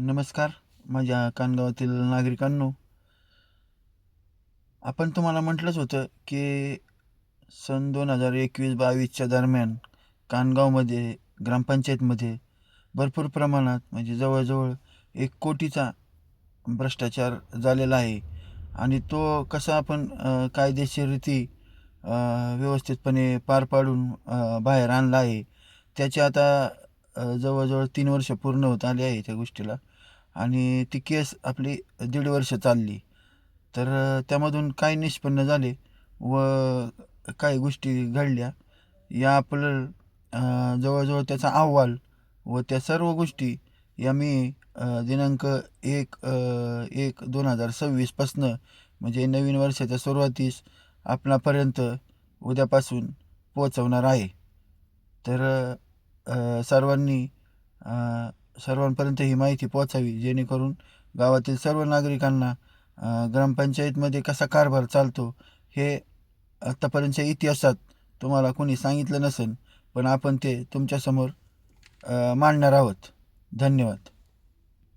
नमस्कार माझ्या कानगावातील नागरिकांनो. आपण तुम्हाला म्हटलंच होतं की सन दोन हजार एकवीस बावीसच्या दरम्यान कानगावमध्ये ग्रामपंचायतमध्ये भरपूर प्रमाणात म्हणजे जवळजवळ एक कोटीचा भ्रष्टाचार झालेला आहे. आणि तो कसा आपण कायदेशीररीती व्यवस्थितपणे पार पाडून बाहेर आणला आहे त्याची आता जवळजवळ तीन वर्ष पूर्ण होत आली आहे त्या गोष्टीला. आणि ती केस आपली दीड वर्ष चालली. तर त्यामधून काय निष्पन्न झाले व काही गोष्टी घडल्या या आपलं जवळजवळ त्याचा अहवाल व त्या सर्व गोष्टी या मी दिनांक एक एक दोन हजार सव्वीसपासनं म्हणजे नवीन वर्षाच्या सुरुवातीस आपणापर्यंत उद्यापासून पोचवणार आहे. तर सर्वांनी सर्वांपर्यंत ही माहिती पोचावी जेणेकरून गावातील सर्व नागरिकांना ग्रामपंचायतमध्ये कसा कारभार चालतो हे आत्तापर्यंतच्या इतिहासात तुम्हाला कोणी सांगितलं नसेल पण आपण ते तुमच्यासमोर मांडणार आहोत. धन्यवाद.